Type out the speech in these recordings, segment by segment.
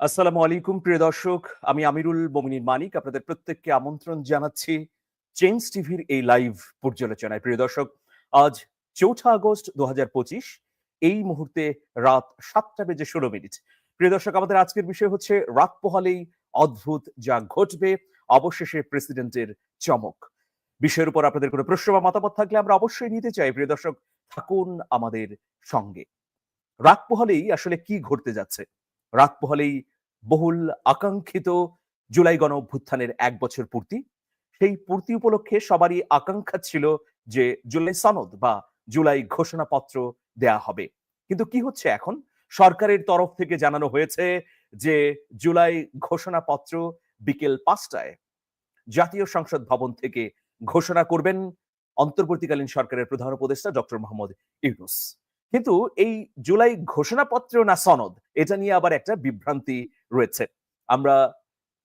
আসসালামু আলাইকুম, প্রিয় দর্শক। আমি আমিরুল মমিনীর মানিক, আপনাদের প্রত্যেককে আমন্ত্রণ জানাচ্ছি চেঞ্জ টিভির এই লাইভ পর্যালোচনায়। প্রিয় দর্শক, আজ চৌঠা আগস্ট দু এই মুহূর্তে রাত সাতটা বেজে ষোলো মিনিট। প্রিয় দর্শক, আমাদের আজকের বিষয় হচ্ছে রাত পোহালেই অদ্ভুত যা ঘটবে, অবশেষে প্রেসিডেন্টের চমক। বিষয়ের উপর আপনাদের কোনো প্রশ্ন বা মতামত থাকলে আমরা অবশ্যই নিতে চাই। প্রিয় দর্শক, থাকুন আমাদের সঙ্গে। রাত পোহালেই আসলে কি ঘটতে যাচ্ছে? রাত পোহালেই বহুল আকাঙ্ক্ষিত জুলাই গণ অভ্যুত্থানের এক বছর পূর্তি। সেই পূর্তি উপলক্ষে সবারই আকাঙ্ক্ষা ছিল যে জুলাই সনদ বা জুলাই ঘোষণাপত্র দেয়া হবে। কিন্তু কি হচ্ছে এখন? সরকারের তরফ থেকে জানানো হয়েছে যে জুলাই ঘোষণাপত্র বিকেল পাঁচটায় জাতীয় সংসদ ভবন থেকে ঘোষণা করবেন অন্তর্বর্তীকালীন সরকারের প্রধান উপদেষ্টা ডক্টর মোহাম্মদ ইউনুস। কিন্তু এই জুলাই ঘোষণাপত্র না সনদ, এটা নিয়ে আবার একটা বিভ্রান্তি রয়েছে। আমরা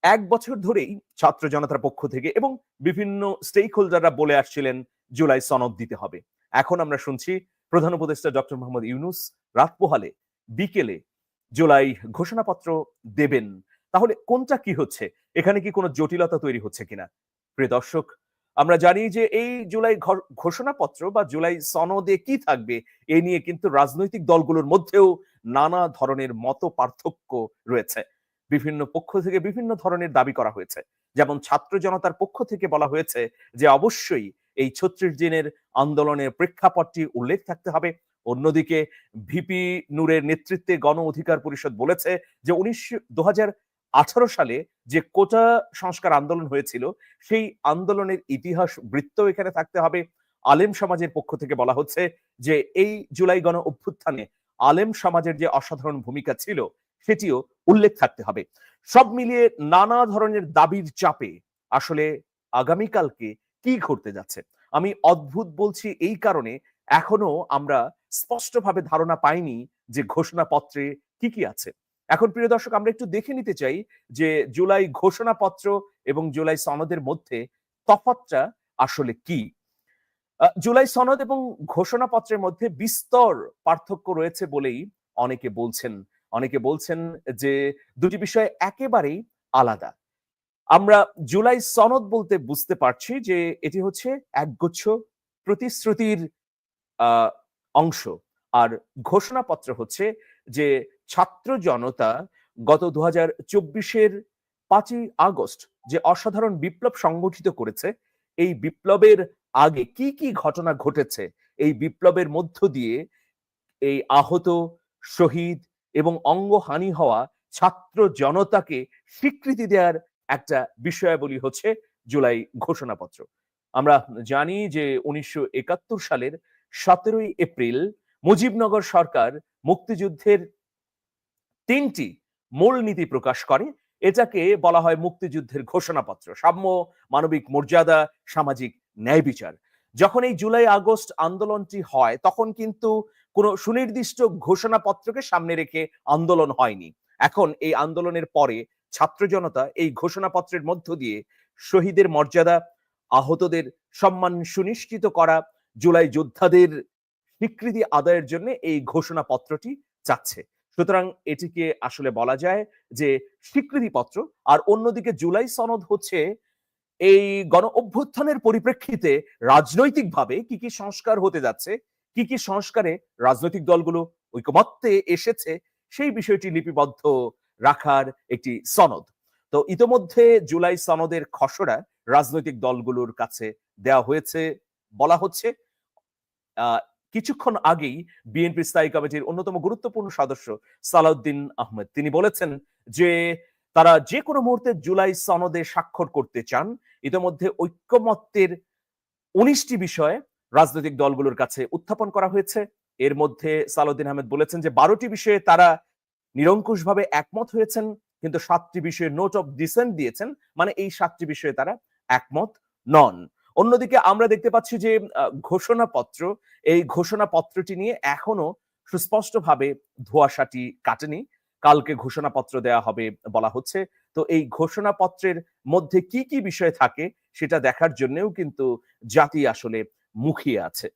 এক বছর ধরেই ছাত্র জনতার পক্ষ থেকে এবং বিভিন্ন স্টেক হোল্ডাররা বলে আসছিলেন জুলাই সনদ দিতে হবে। এখন আমরা শুনছি প্রধান উপদেষ্টা ডক্টর মোহাম্মদ ইউনুস রাত পোহালে বিকেলে জুলাই ঘোষণাপত্র দেবেন। তাহলে কোনটা কি হচ্ছে? এখানে কি কোনো জটিলতা তৈরি হচ্ছে কিনা? প্রিয় দর্শক আমরা জানি যে এই জুলাই ঘোষণাপত্র বা জুলাই সনদে কি থাকবে, এ নিয়ে কিন্তু রাজনৈতিক দলগুলোর মধ্যেও নানা ধরনের মত পার্থক্য রয়েছে। বিভিন্ন পক্ষ থেকে বিভিন্ন ধরনের দাবি করা হয়েছে। যেমন ছাত্র জনতার পক্ষ থেকে বলা হয়েছে যে অবশ্যই এই ছত্রিশ দিনের আন্দোলনের প্রেক্ষাপটটি উল্লেখ থাকতে হবে। অন্যদিকে ভিপি নূরের নেতৃত্বে গণ অধিকার পরিষদ বলেছে যে উনিশশো দু সালে যে কোটা সংস্কার আন্দোলন হয়েছিল, সেই আন্দোলনের ইতিহাস বৃত্ত এখানে থাকতে হবে। আলেম সমাজের পক্ষ থেকে বলা হচ্ছে যে, এই জুলাই গণ অভ্যুত্থানে আলেম সমাজের যে অসাধারণ ভূমিকা ছিল, সেটিও উল্লেখ থাকতে হবে। সব মিলিয়ে নানা ধরনের দাবির চাপে আসলে আগামীকালকে কি ঘটতে যাচ্ছে? আমি অদ্ভুত বলছি এই কারণে এখনও আমরা স্পষ্টভাবে ধারণা পাইনি যে ঘোষণাপত্রে কি কি আছে। এখন প্রিয় দর্শক, আমরা একটু দেখে নিতে চাই যে জুলাই ঘোষণাপত্র এবং জুলাই সনদের মধ্যে তফাৎটা আসলে কি? জুলাই সনদ এবং ঘোষণাপত্রের মধ্যে বিস্তর পার্থক্য রয়েছে বলেই অনেকে বলছেন। অনেকে বলছেন যে দুটি বিষয় একেবারেই আলাদা। আমরা জুলাই সনদ বলতে বুঝতে পারছি যে এটি হচ্ছে একগুচ্ছ প্রতিশ্রুতির অংশ। আর ঘোষণাপত্র হচ্ছে যে ছাত্র জনতা গত দু হাজার চব্বিশের পাঁচই আগস্ট যে অসাধারণ বিপ্লব সংগঠিত করেছে, এই বিপ্লবের আগে কি কি ঘটনা ঘটেছে, এই বিপ্লবের মধ্য দিয়ে এই আহত, শহীদ এবং অঙ্গহানি হওয়া ছাত্র জনতাকে স্বীকৃতি দেওয়ার একটা বিষয়াবলী হচ্ছে জুলাই ঘোষণাপত্র। আমরা জানি যে উনিশশো একাত্তর সালের সতেরোই এপ্রিল মুজিবনগর সরকার মুক্তিযুদ্ধের তিনটি মূল নীতি প্রকাশ করে। এটাকে বলা হয় মুক্তিযুদ্ধের ঘোষণাপত্র, সাম্য, মানবিক মর্যাদা, সামাজিক ন্যায় বিচার। যখন এই জুলাই, আগস্ট আন্দোলনটি হয়, তখন কিন্তু কোনো সুনির্দিষ্ট ঘোষণাপত্রকে সামনে রেখে আন্দোলন হয়নি। এখন এই আন্দোলনের পরে ছাত্র জনতা এই ঘোষণাপত্রের মধ্য দিয়ে শহীদের মর্যাদা, আহতদের সম্মান সুনিশ্চিত করা, জুলাই যোদ্ধাদের স্বীকৃতি আদায়ের জন্য এই ঘোষণাপত্রটি চাচ্ছে। সুতরাং এটিকে আসলে বলা যায় যে স্বীকৃতিপত্র। আর অন্যদিকে জুলাই সনদ হচ্ছে এই গণ অভ্যুত্থানের পরিপ্রেক্ষিতে রাজনৈতিকভাবে কি কি সংস্কার হতে যাচ্ছে, কি কি সংস্কারে রাজনৈতিক দলগুলো ঐকমত্যে এসেছে, সেই বিষয়টি লিপিবদ্ধ রাখার একটি সনদ। তো ইতোমধ্যে জুলাই সনদের খসড়া রাজনৈতিক দলগুলোর কাছে দেওয়া হয়েছে, বলা হচ্ছে। কিছুক্ষণ আগেই বিএনপি স্থায়ী কমিটির অন্যতম গুরুত্বপূর্ণ সদস্য সালাউদ্দিন আহমেদ। তিনি বলেছেন যে, তারা যে কোনো মুহূর্তে জুলাই সনদে স্বাক্ষর করতে চান। ইতোমধ্যে ঐক্যমত্যের উনিশটি বিষয়ে রাজনৈতিক দলগুলোর কাছে উত্থাপন করা হয়েছে। এর মধ্যে সালাউদ্দিন আহমেদ বলেছেন যে, বারোটি বিষয়ে তারা নিরঙ্কুশভাবে একমত হয়েছেন, কিন্তু সাতটি বিষয়ে নোট অফ ডিসেন্ট দিয়েছেন। মানে এই সাতটি বিষয়ে তারা একমত নন। অন্যদিকে আমরা দেখতে পাচ্ছি যে ঘোষণাপত্র, এই ঘোষণাপত্রটি নিয়ে এখনও সুস্পষ্টভাবে ধোঁয়াশাটি কাটেনি। কালকে ঘোষণাপত্র দেয়া হবে বলা হচ্ছে। তো এই ঘোষণাপত্রের মধ্যে কি কি বিষয় থাকে সেটা দেখার জন্যও কিন্তু জাতি আসলে মুখিয়ে আছে।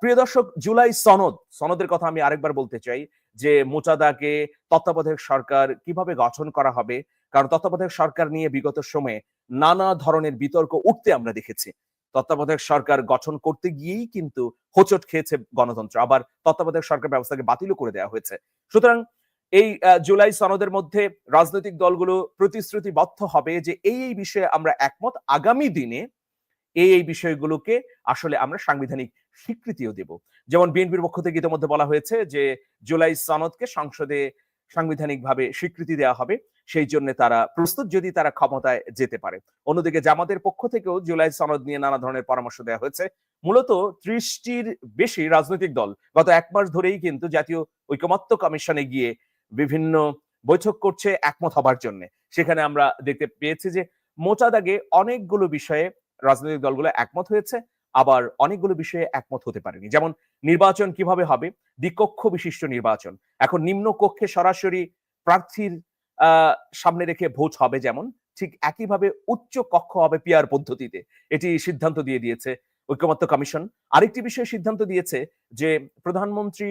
প্রিয় দর্শক, জুলাই সনদ, সনদের কথা আমি আরেকবার বলতে চাই যে মোচাদাকে তত্ত্বাবধায়ক সরকার কীভাবে গঠন করা হবে? কারণ তত্ত্বাবধায়ক সরকার নিয়ে বিগত সময়ে নানা ধরনের বিতর্ক উঠতে আমরা দেখেছি। তত্ত্বাবধায়ক সরকার গঠন করতে গিয়েই কিন্তু হোঁচট খেয়েছে গণতন্ত্র। আবার তত্ত্বাবধায়ক সরকার ব্যবস্থাকে বাতিলও করে দেওয়া হয়েছে। সুতরাং এই জুলাই সনদের মধ্যে রাজনৈতিক দলগুলো প্রতিশ্রুতিবদ্ধ হবে যে এই এই বিষয়ে আমরা একমত। আগামী দিনে এই এই বিষয়গুলোকে আসলে আমরা সাংবিধানিক স্বীকৃতিও দেব। যেমন বিএনপির পক্ষ থেকে ইতিমধ্যে বলা হয়েছে যে জুলাই সনদকে সংসদে সাংবিধানিকভাবে স্বীকৃতি দেওয়া হবে, সেই জন্য তারা প্রস্তুত যদি তারা ক্ষমতায় যেতে পারে। অন্যদিকে জামাতের পক্ষ থেকেও জুলাই সনদ নিয়ে নানা ধরনের পরামর্শ দেওয়া হয়েছে। মূলত ত্রিশটির বেশি রাজনৈতিক দল গত এক মাস ধরেই কিন্তু জাতীয় ঐকমত্য কমিশনে গিয়ে বিভিন্ন বৈঠক করছে একমত হবার জন্য। সেখানে আমরা দেখতে পেয়েছি যে মোটা দাগে অনেকগুলো বিষয়ে রাজনৈতিক দলগুলো একমত হয়েছে, আবার অনেকগুলো বিষয়ে একমত হতে পারেনি। যেমন নির্বাচন কীভাবে হবে দ্বিকক্ষ বিশিষ্ট নির্বাচন। এখন নিম্ন কক্ষে সরাসরি প্রার্থীর সামনে রেখে ভোজ হবে যেমন, ঠিক একইভাবে উচ্চ কক্ষ হবে পিয়ার পদ্ধতিতে। এটি সিদ্ধান্ত দিয়ে দিয়েছে ঐক্যমত্য কমিশন। আরেকটি বিষয়ে সিদ্ধান্ত দিয়েছে যে প্রধানমন্ত্রী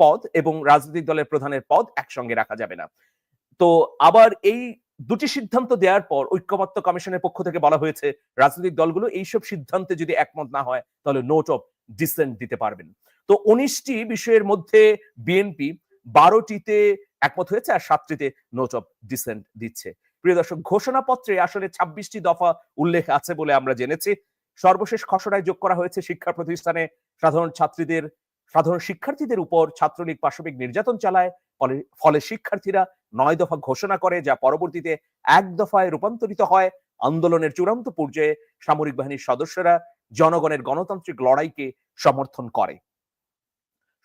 পদ এবং রাজনৈতিক দলের প্রধানের পদ একসঙ্গে রাখা যাবে না। তো আবার এই দুটি সিদ্ধান্ত দেওয়ার পর ঐক্যমত্য কমিশনের পক্ষ থেকে বলা হয়েছে, রাজনৈতিক দলগুলো এইসব সিদ্ধান্তে যদি একমত না হয়, তাহলে নোট অফ ডিসেন্ট দিতে পারবেন। তো উনিশটি বিষয়ের মধ্যে বিএনপি বারোটিতে একমত হয়েছে আর সাতটিতে নোট অফ ডিসেন্ট দিচ্ছে। প্রিয় দর্শক, ঘোষণাপত্রে আসলে ছাব্বিশটি দফা উল্লেখ আছে বলে আমরা জেনেছি। সর্বশেষ খসড়ায় যোগ করা হয়েছে শিক্ষা প্রতিষ্ঠানে সাধারণ ছাত্রীদের, সাধারণ শিক্ষার্থীদের উপর ছাত্রলীগ পাশবিক নির্যাতন চালায়, ফলে ফলে শিক্ষার্থীরা নয় দফা ঘোষণা করে যা পরবর্তীতে এক দফায় রূপান্তরিত হয় আন্দোলনের চূড়ান্ত পর্যায়ে সামরিক বাহিনীর সদস্যরা জনগণের গণতান্ত্রিক লড়াইকে সমর্থন করে।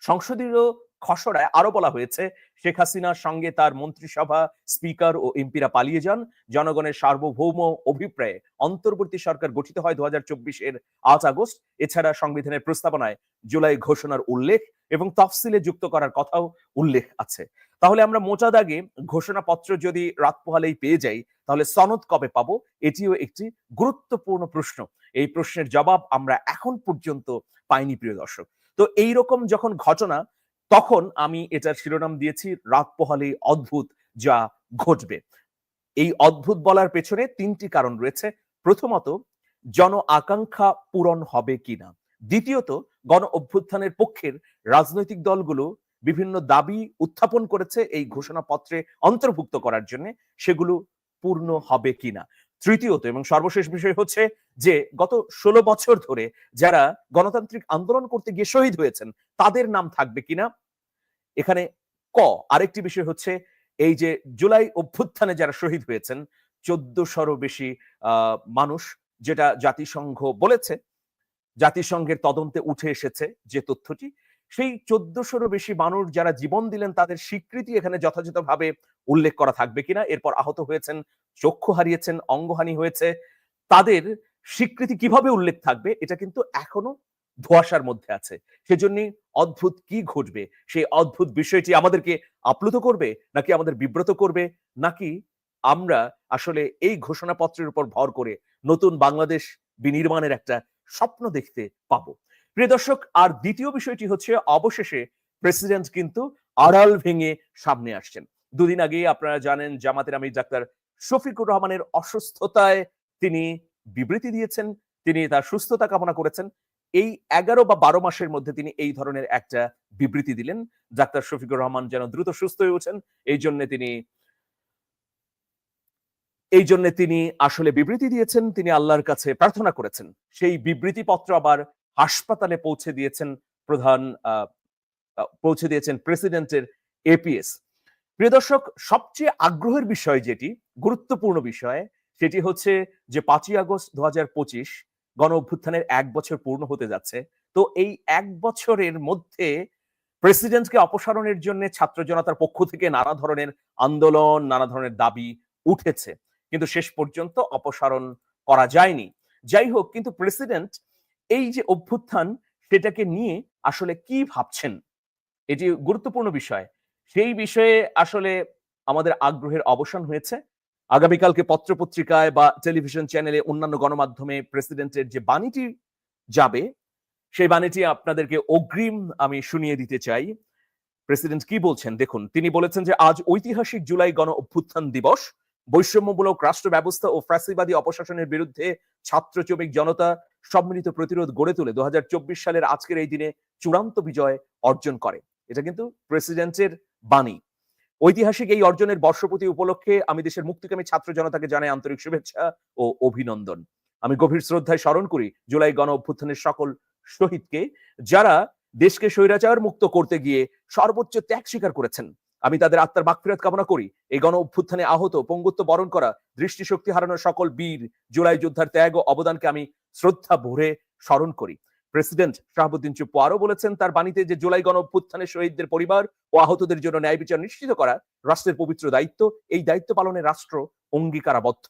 সংসদীয় খসড়ায় আরও বলা হয়েছে, শেখ হাসিনার সঙ্গে তার মন্ত্রিসভা স্পিকার ও এমপিরা পালিয়ে যান। জনগণের সার্বভৌম অভিপ্রায়ে অন্তর্বর্তী সরকার গঠিত হয় দু চব্বিশের আট আগস্ট। এছাড়া সংবিধানের প্রস্তাবনায় জুলাই ঘোষণার উল্লেখ এবং তফসিলে যুক্ত করার কথাও উল্লেখ আছে। তাহলে আমরা মোটা দাগে ঘোষণাপত্র যদি রাত পোহালেই পেয়ে যাই, তাহলে সনদ কবে পাবো? এটিও একটি গুরুত্বপূর্ণ প্রশ্ন। এই প্রশ্নের জবাব আমরা এখন পর্যন্ত পাইনি, প্রিয় দর্শক। তো এইরকম যখন ঘটনা তখন আমি এটার শিরোনাম দিয়েছি রাত পোহালে অদ্ভুত যা ঘটবে। এই অদ্ভুত বলার পেছনে তিনটি কারণ রয়েছে। প্রথমত, জন আকাঙ্ক্ষা পূরণ হবে কিনা? দ্বিতীয়ত, গণ অভ্যুত্থানের পক্ষের রাজনৈতিক দলগুলো বিভিন্ন দাবি উত্থাপন করেছে এই ঘোষণাপত্রে অন্তর্ভুক্ত করার জন্য, সেগুলো পূর্ণ হবে কিনা? তৃতীয়ত এবং সর্বশেষ বিষয় হচ্ছে যে, গত ষোলো বছর ধরে যারা গণতান্ত্রিক আন্দোলন করতে গিয়ে শহীদ হয়েছেন, তাদের নাম থাকবে কিনা? এখানে ক, আরেকটি বিষয় হচ্ছে এই যে জুলাই অভ্যুত্থানে যারা শহীদ হয়েছেন, চোদ্দশোরও বেশি মানুষ যেটা জাতিসংঘ বলেছে, জাতিসংঘের তদন্তে উঠে এসেছে যে তথ্যটি, সেই চোদ্দশোরও বেশি মানুষ যারা জীবন দিলেন তাদের স্বীকৃতি এখানে যথাযথভাবে উল্লেখ করা থাকবে কিনা, এরপর আহত হয়েছেন, চক্ষু হারিয়েছেন, অঙ্গহানি হয়েছে, তাদের স্বীকৃতি কীভাবে উল্লেখ থাকবে, এটা কিন্তু এখনও ধোয়াশার মধ্যে আছে। সেজন্য অদ্ভুত কি ঘটবে? সেই অদ্ভুত বিষয়টি আমাদেরকে আপ্লুত করবে? নাকি আমাদের বিব্রত করবে? নাকি আমরা আসলে এই ঘোষণাপত্রের উপর ভর করে নতুন বাংলাদেশ বিনির্মাণের একটা স্বপ্ন দেখতে পাবো? প্রিয় দর্শক, আর দ্বিতীয় বিষয়টি হচ্ছে, অবশেষে প্রেসিডেন্ট কিন্তু আড়াল ভেঙে সামনে আসছেন। দুদিন আগে আপনারা জানেন, জামাতের আমির ডাক্তার শফিকুর রহমানের অসুস্থতায় তিনি বিবৃতি দিয়েছেন। তিনি তার সুস্থতা কামনা করেছেন। এই এগারো বা বারো মাসের মধ্যে তিনি এই ধরনের একটা বিবৃতি দিলেন। ডাক্তার শফিকুর রহমান যেন দ্রুত সুস্থ হয়ে ওঠেন, এই জন্য তিনি এই জন্য তিনি আসলে বিবৃতি দিয়েছেন, তিনি আল্লাহর কাছে প্রার্থনা করেছেন। সেই বিবৃতি পত্র আবার হাসপাতালে পৌঁছে দিয়েছেন প্রধান পৌঁছে দিয়েছেন প্রেসিডেন্টের এপিএস প্রিয় দর্শক, সবচেয়ে আগ্রহের বিষয় যেটি, গুরুত্বপূর্ণ বিষয়, সেটি হচ্ছে যে পাঁচই আগস্ট দু হাজার পঁচিশ গণ অভ্যুত্থানের এক বছর পূর্ণ হতে যাচ্ছে। তো এই এক বছরের মধ্যে প্রেসিডেন্টকে অপসারণের জন্য ছাত্র জনতার পক্ষ থেকে নানা ধরনের আন্দোলন, নানা ধরনের দাবি উঠেছে। কিন্তু শেষ পর্যন্ত অপসারণ করা যায়নি। যাই হোক, কিন্তু প্রেসিডেন্ট এই যে অভ্যুত্থান, সেটাকে নিয়ে আসলে কি ভাবছেন? এটি গুরুত্বপূর্ণ বিষয়। সেই বিষয়ে আসলে আমাদের আগ্রহের অবসান হয়েছে। আগামীকালকে পত্রপত্রিকায় বা টেলিভিশন চ্যানেলে অন্যান্য গণমাধ্যমে প্রেসিডেন্টের যে বাণীটি যাবে, সেই বাণীটি আপনাদেরকে অগ্রিম আমি শুনিয়ে দিতে চাই। প্রেসিডেন্ট কি বলছেন? দেখুন, তিনি বলেছেন যে আজ ঐতিহাসিক জুলাই গণ অভ্যুত্থান দিবস। বৈষম্যমূলক রাষ্ট্র ব্যবস্থা ও ফ্যাসিবাদী অপশাসনের বিরুদ্ধে ছাত্র শ্রমিক জনতা সম্মিলিত প্রতিরোধ গড়ে তুলে দু হাজার চব্বিশ সালের আজকের এই দিনে চূড়ান্ত বিজয় অর্জন করে। এটা কিন্তু প্রেসিডেন্টের বাণী। ঐতিহাসিক এই অর্জনের বর্ষপতি উপলক্ষে আমি দেশের মুক্তিকামী ছাত্র জনতাকে জানাই আন্তরিক শুভেচ্ছা ও অভিনন্দন। আমি গভীর শ্রদ্ধায় স্মরণ করি জুলাই গণ অভ্যুত্থানের সকল শহীদকে যারা দেশকে স্বৈরাচার মুক্ত করতে গিয়ে সর্বোচ্চ ত্যাগ স্বীকার করেছেন। আমি তাদের আত্মার মাগফিরাত কামনা করি। এই গণ অভ্যুত্থানে আহত, পঙ্গুত্ব বরণ করা, দৃষ্টিশক্তি হারানোর সকল বীর জুলাই যোদ্ধার ত্যাগ ও অবদানকে আমি শ্রদ্ধা ভরে স্মরণ করি। প্রেসিডেন্ট শাহাবুদ্দিন চুপ্পু আরও বলেছেন, তার বাণীতে যে জুলাই গণ শহীদদের পরিবার ও আহতদের জন্য ন্যায় বিচার নিশ্চিত করা রাষ্ট্রের পবিত্র দায়িত্ব, এই দায়িত্ব পালনে রাষ্ট্র অঙ্গীকারাবদ্ধ।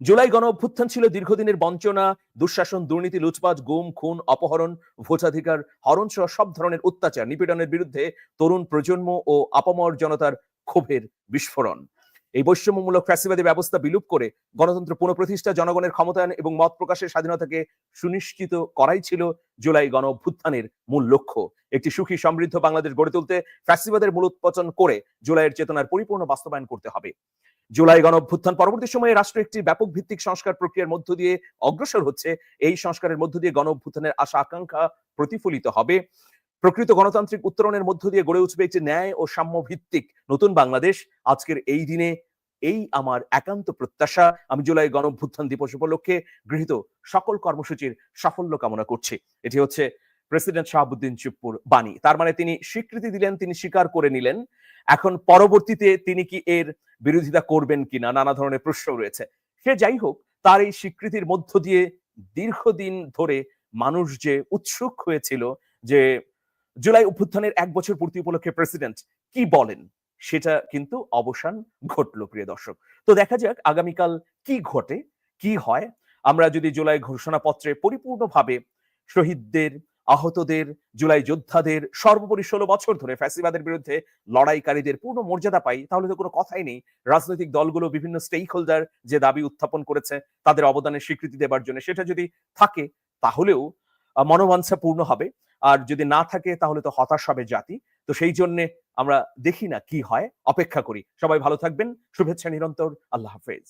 জুলাই গণ অভ্যুত্থান ছিল দীর্ঘদিনের বঞ্চনা, দুঃশাসন, দুর্নীতি, লুটপাট, গুম, খুন, অপহরণ, ভোটাধিকার হরণ সহ সব ধরনের অত্যাচার নিপীড়নের বিরুদ্ধে তরুণ প্রজন্ম ও আপামর জনতার ক্ষোভের বিস্ফোরণ। এই বৈষম্যমূলক ফ্যাসিবাদী ব্যবস্থা বিলুপ করে গণতন্ত্র পুনঃপ্রতিষ্ঠা, জনগণের ক্ষমতায়ন এবং মত প্রকাশের স্বাধীনতাকে সুনিশ্চিত করাই ছিল জুলাই গণ অভ্যুত্থানের মূল লক্ষ্য। একটি সুখী, সমৃদ্ধ বাংলাদেশ গড়ে তুলতে ফ্যাসিবাদের মূলোৎপাচন করে জুলাইয়ের চেতনার পরিপূর্ণ বাস্তবায়ন করতে হবে। জুলাই গণ অভ্যুত্থান পরবর্তী সময়ে রাষ্ট্র একটি ব্যাপক ভিত্তিক সংস্কার প্রক্রিয়ার মধ্য দিয়ে অগ্রসর হচ্ছে। এই সংস্কারের মধ্য দিয়ে গণ অভ্যুত্থানের আশা, আকাঙ্ক্ষা প্রতিফলিত হবে। প্রকৃত গণতান্ত্রিক উত্তরণের মধ্য দিয়ে গড়ে উঠবে একটি ন্যায় ও সাম্য ভিত্তিক নতুন বাংলাদেশ। আজকের এই দিনে এই আমার একান্ত প্রত্যাশা। আমি জুলাই গণ অভ্যুত্থান দিবস উপলক্ষে গৃহীত সকল কর্মসূচির সাফল্য কামনা করছি। এটি হচ্ছে প্রেসিডেন্ট শাহাবুদ্দিন চুপ্পুর বাণী। তার মানে তিনি স্বীকৃতি দিলেন, তিনি স্বীকার করে নিলেন। এখন পরবর্তীতে তিনি কি এর বিরোধিতা করবেন কিনা, নানা ধরনের প্রশ্ন রয়েছে। সে যাই হোক, তার এই স্বীকৃতির মধ্য দিয়ে দীর্ঘদিন ধরে মানুষ যে উৎসুক হয়েছিল যে জুলাই অভ্যুত্থানের এক বছর পূর্তি উপলক্ষে প্রেসিডেন্ট কি বলেন? সেটা কিন্তু অবসান ঘটলো, প্রিয় দর্শক। তো দেখা যাক আগামীকাল কি ঘটে, কি হয়। আমরা যদি জুলাই ঘোষণাপত্রে পরিপূর্ণভাবে শহীদদের, আহতদের, জুলাই যোদ্ধাদের, সর্বোপরি ষোলো বছর ধরে ফ্যাসিবাদের বিরুদ্ধে লড়াইকারীদের পূর্ণ মর্যাদা পাই, তাহলে তো কোনো কথাই নেই। রাজনৈতিক দলগুলো, বিভিন্ন স্টেক হোল্ডার যে দাবি উত্থাপন করেছে, তাদের অবদানের স্বীকৃতি দেবার জন্য সেটা যদি থাকে, তাহলেও মনোবাঞ্ছা পূর্ণ হবে। আর যদি না থাকে, তাহলে তো হতাশ হবে জাতি। তো সেই জন্যে আমরা দেখি না কি হয়, অপেক্ষা করি। সবাই ভালো থাকবেন, শুভেচ্ছা নিরন্তর, আল্লাহ হাফেজ।